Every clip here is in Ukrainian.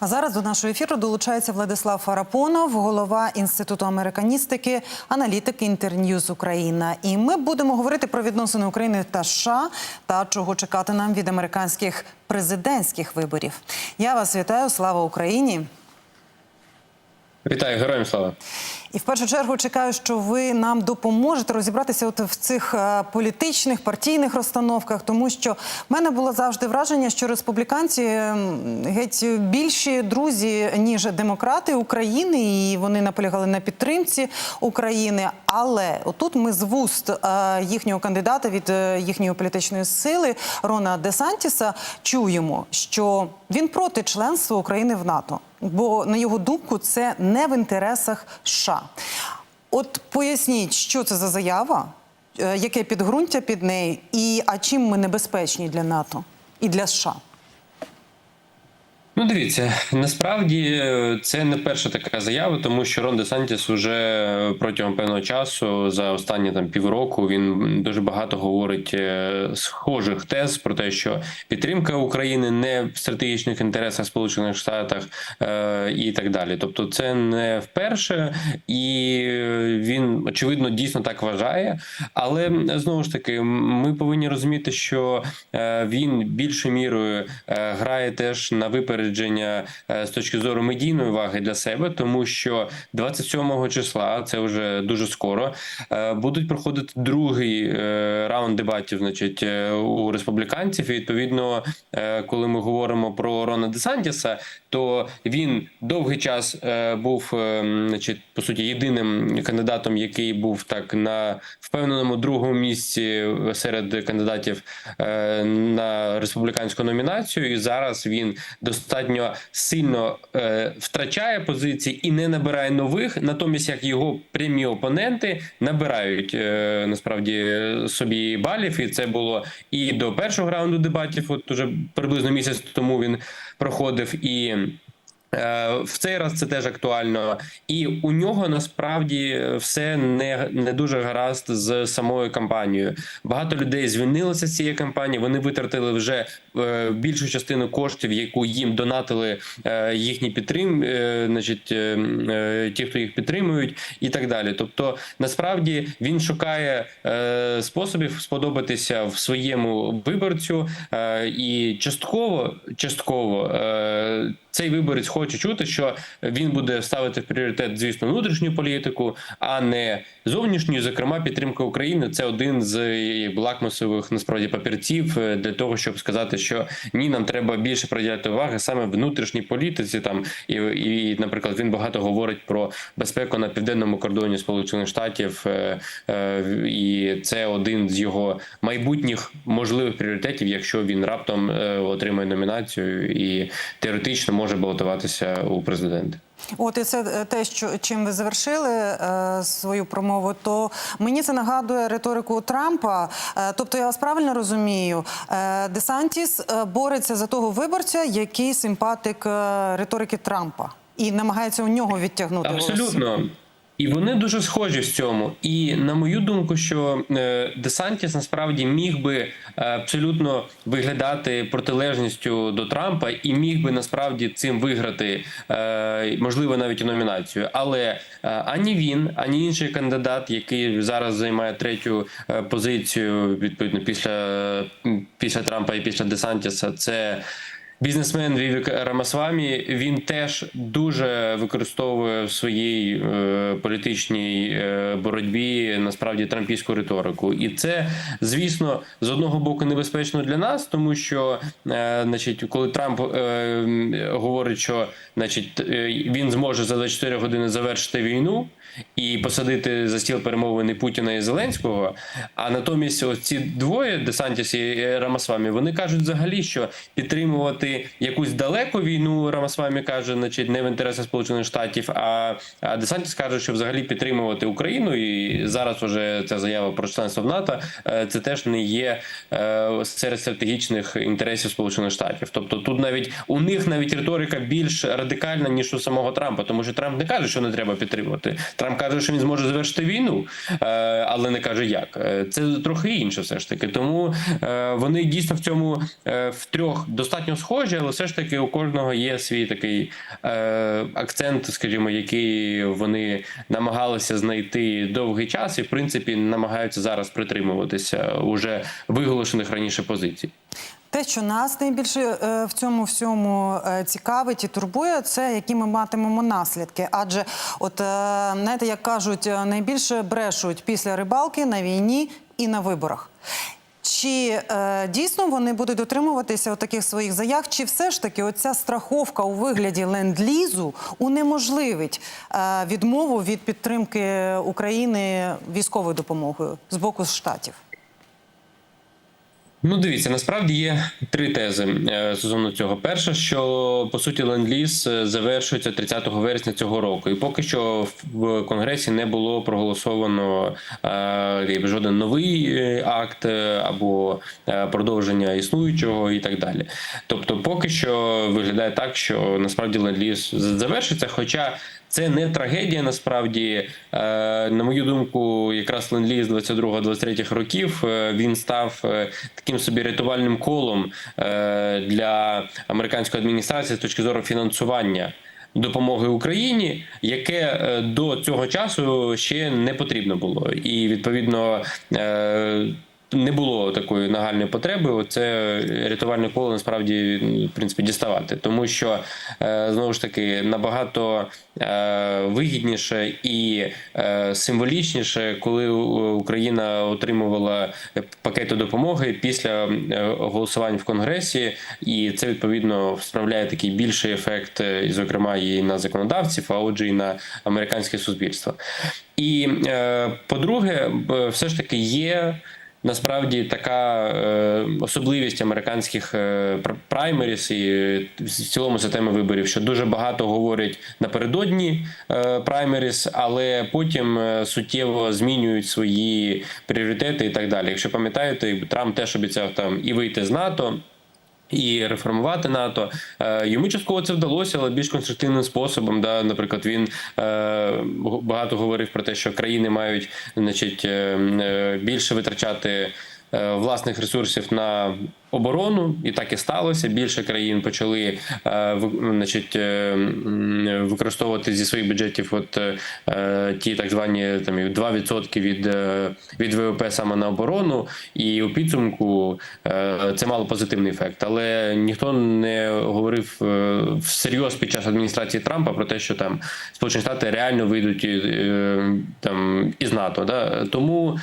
А зараз до нашого ефіру долучається Владислав Фарапонов, голова інституту американістики, аналітик Інтерньюз Україна. І ми будемо говорити про відносини України та США та чого чекати нам від американських президентських виборів. Я вас вітаю. Слава Україні! Вітаю, героям слава. І в першу чергу чекаю, що ви нам допоможете розібратися от в цих е, політичних партійних розстановках, тому що в мене було завжди враження, що республіканці геть більші друзі ніж демократи України, і вони наполягали на підтримці України. Але отут ми з вуст е, їхнього кандидата від е, їхньої політичної сили Рона Десантіса чуємо, що він проти членства України в НАТО. Бо на його думку це не в інтересах США. От поясніть, що це за заява, е, яке підґрунтя під нею, і а чим ми небезпечні для НАТО і для США? Ну, дивіться, насправді е, це не перша така заява, тому що Рон Де Сантіс уже протягом певного часу за останні там півроку він дуже багато говорить е, схожих тез про те, що підтримка України не в стратегічних інтересах Сполучених Штатах е, і так далі. Тобто, це не вперше, і він очевидно дійсно так вважає. Але знову ж таки, ми повинні розуміти, що е, він більшою мірою е, грає теж на випередження е, з точки зору медійної уваги для себе, тому що 27 числа, це вже дуже скоро, е, будуть проходити другий е, раунд дебатів, значить, у республіканців. І відповідно, коли ми говоримо про Рона Десантіса, то він довгий час був, значить, по суті, єдиним кандидатом, який був так на впевненому другому місці серед кандидатів на республіканську номінацію. І зараз він достатньо сильно е, втрачає позиції і не набирає нових. Натомість, як його прямі опоненти набирають е, насправді собі балів, і це було і до першого раунду дебатів. От уже приблизно місяць тому він проходив і. Е, В цей раз це теж актуально, і у нього насправді все не, не дуже гаразд з самою кампанією. Багато людей звільнилося з цієї кампанії. Вони витратили вже е, більшу частину коштів, яку їм донатили е, їхні підтрим, е, значить, е, е, ті, хто їх підтримують, і так далі. Тобто, насправді він шукає е, способів сподобатися в своєму виборцю, е, і частково, частково. Е, цей виборець хоче чути, що він буде ставити в пріоритет, звісно, внутрішню політику, а не зовнішню. Зокрема, підтримка України це один з лакмусових насправді папірців е, для того, щоб сказати, що ні, нам треба більше приділяти уваги саме внутрішній політиці. Там і, і, наприклад, він багато говорить про безпеку на південному кордоні Сполучених Штатів, е, е, і це один з його майбутніх можливих пріоритетів, якщо він раптом е, отримає номінацію і теоретично може балотуватися у президенти. От і це е, те, що чим ви завершили е, свою промову. То мені це нагадує риторику Трампа. Е, тобто, я вас правильно розумію, е, Десантіс е, бореться за того виборця, який симпатик е, риторики Трампа, і намагається у нього відтягнути Абсолютно. Абсолютно. І вони дуже схожі в цьому. І на мою думку, що е, Десантіс насправді міг би е, абсолютно виглядати протилежністю до Трампа і міг би насправді цим виграти, е, можливо, навіть і номінацію. Але ані він, ані інший кандидат, який зараз займає третю позицію, відповідно після, після Трампа і після Десантіса, це. Бізнесмен Вівік Рамасвамі він теж дуже використовує в своїй е, політичній е, боротьбі насправді трампійську риторику, і це звісно з одного боку небезпечно для нас, тому що, е, значить, коли Трамп е, говорить, що значить е, він зможе за 24 години завершити війну і посадити за стіл перемовини Путіна і Зеленського. А натомість, ось ці двоє Десантіс і Рамасвамі, вони кажуть взагалі, що підтримувати якусь далеку війну. Рамасвамі каже, значить, не в інтересах Сполучених Штатів. А, Десантіс каже, що взагалі підтримувати Україну, і зараз уже ця заява про членство в НАТО. е, Це теж не є е, серед стратегічних інтересів Сполучених Штатів. Тобто, тут навіть у них навіть риторика більш радикальна ніж у самого Трампа, тому що Трамп не каже, що не треба підтримувати. Трамп каже, що він зможе завершити війну, е, але не каже як. Це трохи інше, все ж таки. Тому вони дійсно в цьому в трьох достатньо схожі, але все ж таки у кожного є свій такий е, акцент, скажімо, який вони намагалися знайти довгий час, і в принципі намагаються зараз притримуватися уже виголошених раніше позицій. Те, що нас найбільше е, в цьому всьому е, цікавить і турбує, це які ми матимемо наслідки. Адже, от е, знаєте, як кажуть, найбільше брешуть після рибалки на війні і на виборах. Чи е, дійсно вони будуть дотримуватися таких своїх заяв, чи все ж таки оця страховка у вигляді ленд-лізу унеможливить е, відмову від підтримки України військовою допомогою з боку штатів? Ну, дивіться, насправді є три тези е, стосовно цього. Перша, що по суті ленд-ліз е, завершується 30 вересня цього року, і поки що в конгресі не було проголосовано е, жоден новий е, акт або продовження існуючого, і так далі. Тобто, поки що виглядає так, що насправді ленд-ліз завершиться, хоча. Це не трагедія, насправді, Е, на мою думку, якраз ленд-ліз 22-23 років е, він став е, таким собі рятувальним колом для американської адміністрації з точки зору фінансування. Допомоги Україні, яке до цього часу ще не потрібно було, і відповідно не було такої нагальної потреби. Це рятувальне коло насправді в принципі діставати, тому що е, знову ж таки набагато е, вигідніше і е, символічніше, коли Україна отримувала пакети допомоги після голосувань в Конгресі, і це відповідно справляє такий більший ефект, і, зокрема, і на законодавців, а отже, і на американське суспільство. І по-друге, все ж таки є. Насправді така е, особливість американських е, праймеріс і е, в цілому системи виборів, що дуже багато говорять напередодні е, праймеріс, але потім е, суттєво змінюють свої пріоритети і так далі. Якщо пам'ятаєте, Трамп теж обіцяв там і вийти з НАТО. І реформувати НАТО Е, йому частково це вдалося, але більш конструктивним способом. Да, наприклад, він е, багато говорив про те, що країни мають, значить, е, більше витрачати власних ресурсів на оборону, і так і сталося. Більше країн почали е, значить, е, використовувати зі своїх бюджетів от е, е, ті так звані там і 2% від, е, від ВВП саме на оборону, і у підсумку е, це мало позитивний ефект. Але ніхто не говорив е, всерйоз під час адміністрації Трампа про те, що там Сполучені Штати реально вийдуть е, там із НАТО. Да? Тому.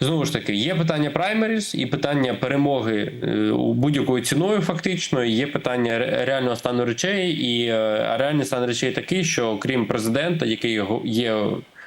Знову ж таки, є питання праймеріс і питання перемоги е, будь-якою ціною, фактично. Є питання реального стану речей, і е, реальний стан речей такий, що крім президента, який є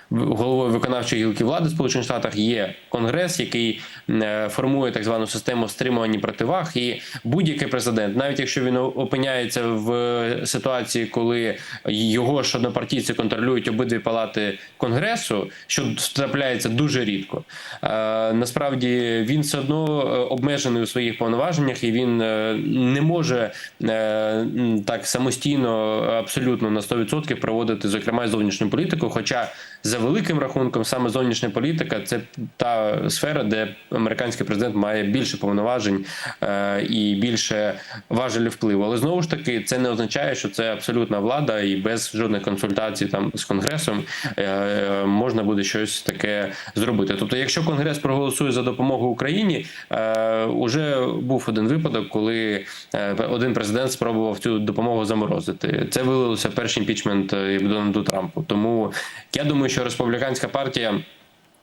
головою виконавчої гілки влади Сполучених Штатах, є конгрес, який е, формує так звану систему стримувань противаг. І будь-який президент, навіть якщо він опиняється в ситуації, коли його ж однопартійці контролюють обидві палати конгресу, що трапляється дуже рідко. Е, насправді він все одно е, обмежений у своїх повноваженнях, і він е, не може е, так самостійно абсолютно на 100% проводити, зокрема, зовнішню політику. Хоча за великим рахунком, саме зовнішня політика це та сфера, де американський президент має більше повноважень е, і більше важелів впливу. Але знову ж таки, це не означає, що це абсолютна влада, і без жодних консультацій там з конгресом е, можна буде щось таке зробити. Тобто, якщо конгрес проголосує за допомогу Україні, е, уже був один випадок, коли е, один президент спробував цю допомогу заморозити. Це вилилося перший імпічмент е, Дональду Трампу. Тому я думаю, що республіканська партія.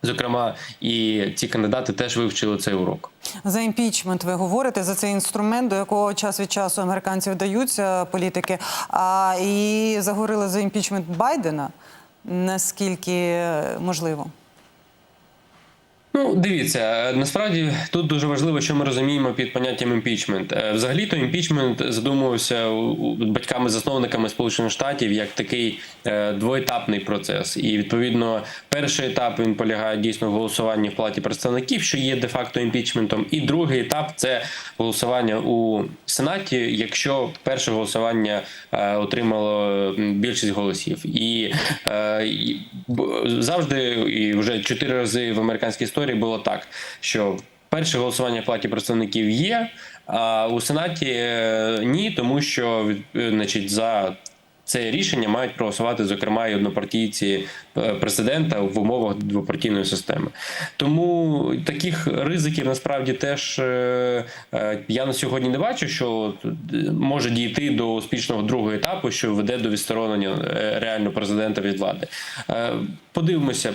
Зокрема, і ці кандидати теж вивчили цей урок. За імпічмент ви говорите за цей інструмент, до якого час від часу американці вдаються політики. А і заговорили за імпічмент Байдена. Наскільки е, можливо? Ну, дивіться, е, насправді тут дуже важливо, що ми розуміємо під поняттям імпічмент. Е, Взагалі-то імпічмент задумувався батьками-засновниками Сполучених Штатів як такий е, двоетапний процес. І відповідно, перший етап він полягає дійсно в голосуванні в палаті представників, що є де-факто імпічментом. І другий етап це голосування у Сенаті, якщо перше голосування отримало більшість голосів. І завжди, і вже чотири рази в американській історії було так, що перше голосування в палаті представників є, а у Сенаті е, ні, тому що е, значить, за це рішення мають проголосувати, зокрема, і однопартійці е, президента в умовах двопартійної системи. Тому таких ризиків насправді теж я на сьогодні не бачу, що може дійти до успішного другого етапу, що веде до відсторонення реально президента від влади. Подивимося.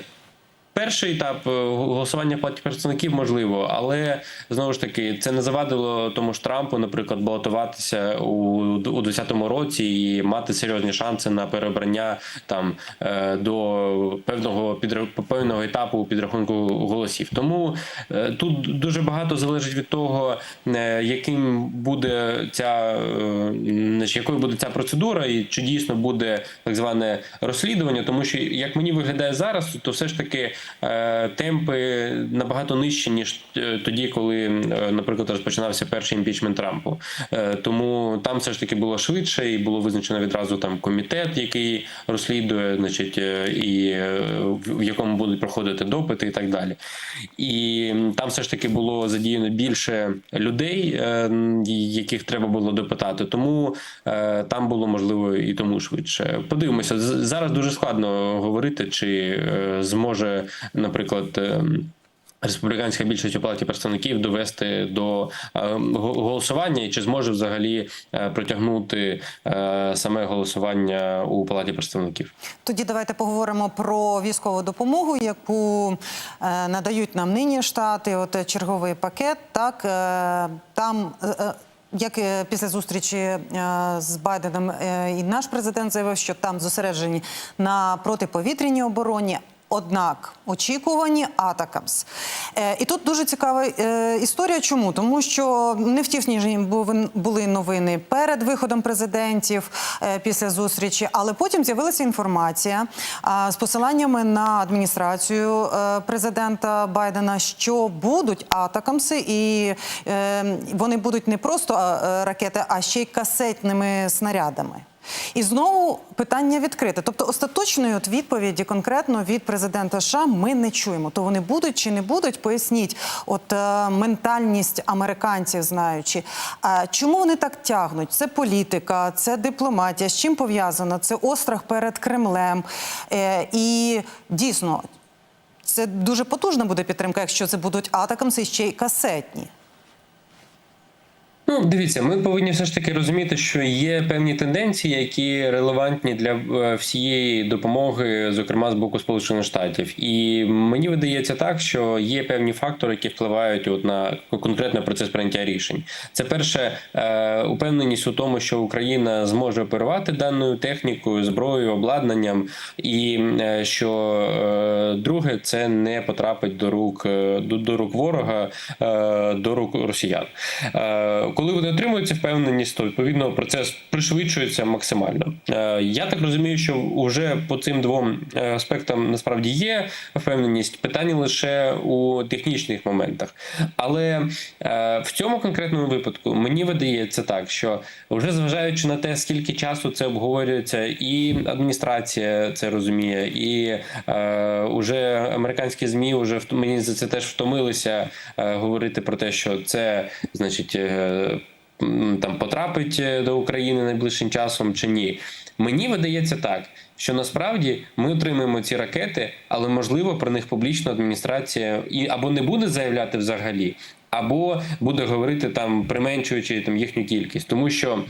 Перший етап е, голосування в палаті представників можливо, але знову ж таки це не завадило тому ж Трампу, наприклад, балотуватися у, у 2010 році і мати серйозні шанси на перебрання там е, до певного підра- певного етапу підрахунку голосів. Тому е, тут дуже багато залежить від того, яким буде ця якою буде ця процедура, і чи дійсно буде так зване розслідування, тому що як мені виглядає зараз, то все ж таки темпи набагато нижчі ніж е, тоді, коли, е, наприклад, розпочинався перший імпічмент Трампу. Е, Тому там все ж таки було швидше, і було визначено відразу там комітет, який розслідує, значить, е, і е, в якому будуть проходити допити і так далі. І там все ж таки було задіяно більше людей, е, яких треба було допитати. Тому е, там було можливо і тому швидше. Подивимося, зараз дуже складно говорити, чи е, зможе, наприклад. ем, Республіканська більшість у палаті представників довести до е, голосування, і чи зможе взагалі е, протягнути е, саме голосування у палаті представників? Тоді давайте поговоримо про військову допомогу, яку надають нам нині штати. От черговий пакет. Так там. як після зустрічі з Байденом і наш президент заявив, що там зосереджені на протиповітряній обороні. Однак очікувані атакамс. Е, і тут дуже цікава е, історія. Чому? Тому що невтішні були- були новини перед виходом президентів е, після зустрічі, але потім з'явилася інформація а, з посиланнями на адміністрацію е, президента Байдена, що будуть атакамси, і е, вони будуть не просто е, ракети, а ще й касетними снарядами. І знову питання відкрите. Тобто остаточної от відповіді конкретно від президента США ми не чуємо. То вони будуть чи не будуть? Поясніть, от е, ментальність американців, знаючи, а чому вони так тягнуть? Це політика, це дипломатія. З чим пов'язано? Це острах перед Кремлем. Е, і дійсно, це дуже потужна буде підтримка, якщо це будуть атакамси ще й касетні. Ну, дивіться, ми повинні все ж таки розуміти, що є певні тенденції, які релевантні для е, всієї допомоги, зокрема з боку Сполучених Штатів. І мені видається так, що є певні фактори, які впливають от на конкретно процес прийняття рішень. Це перше е, упевненість у тому, що Україна зможе оперувати даною технікою, зброєю, обладнанням, і е, що друге це не потрапить до рук до, до рук ворога, до рук росіян. Коли вони отримують цю впевненість, то відповідно процес пришвидшується максимально. Е, Я так розумію, що вже по цим двом е, аспектам насправді є впевненість. Питання лише у технічних моментах. Але е, в цьому конкретному випадку мені видається так, що вже зважаючи на те, скільки часу це обговорюється, і адміністрація це розуміє, і е, уже американські змі вже мені за це теж втомилися говорити про те, що це значить. Там потрапить е, до України найближчим часом чи ні. Мені видається так, що насправді ми отримаємо ці ракети, але можливо про них публічно адміністрація і або не буде заявляти взагалі, або буде говорити там, применшуючи там їхню кількість, тому що.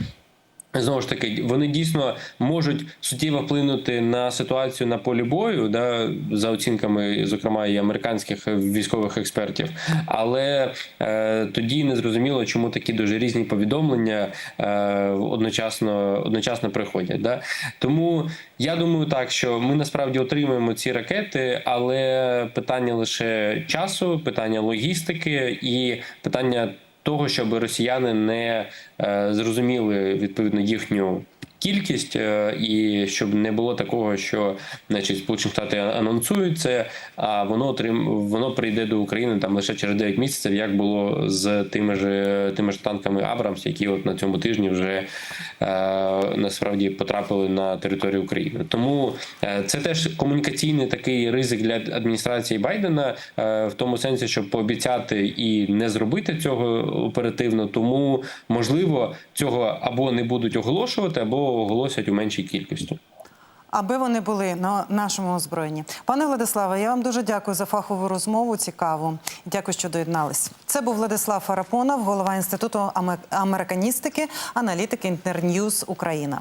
Знову ж таки, вони дійсно можуть суттєво вплинути на ситуацію на полі бою, да, за оцінками, зокрема, і американських військових експертів. Але е, тоді не зрозуміло, чому такі дуже різні повідомлення е, одночасно, одночасно приходять. Да? Тому я думаю, так що ми насправді отримуємо ці ракети, але питання лише часу, питання логістики і питання того, щоб росіяни не е, зрозуміли відповідно їхню кількість, е, і щоб не було такого, що значить Сполучені Штати анонсують це, а воно отрим воно прийде до України там лише через 9 місяців, як було з тими ж тими ж танками Абрамс, які от на цьому тижні вже е, насправді потрапили на територію України. Тому е, це теж комунікаційний такий ризик для адміністрації Байдена, е, в тому сенсі, щоб пообіцяти і не зробити цього оперативно. Тому можливо цього або не будуть оголошувати, або оголосять у меншій кількості. Аби вони були на нашому озброєнні. Пане Владиславе, я вам дуже дякую за фахову розмову. Цікаву. Дякую, що доєднались. Це був Владислав Фарапонов, голова інституту аме- американістики, аналітики Інтерньюз Україна.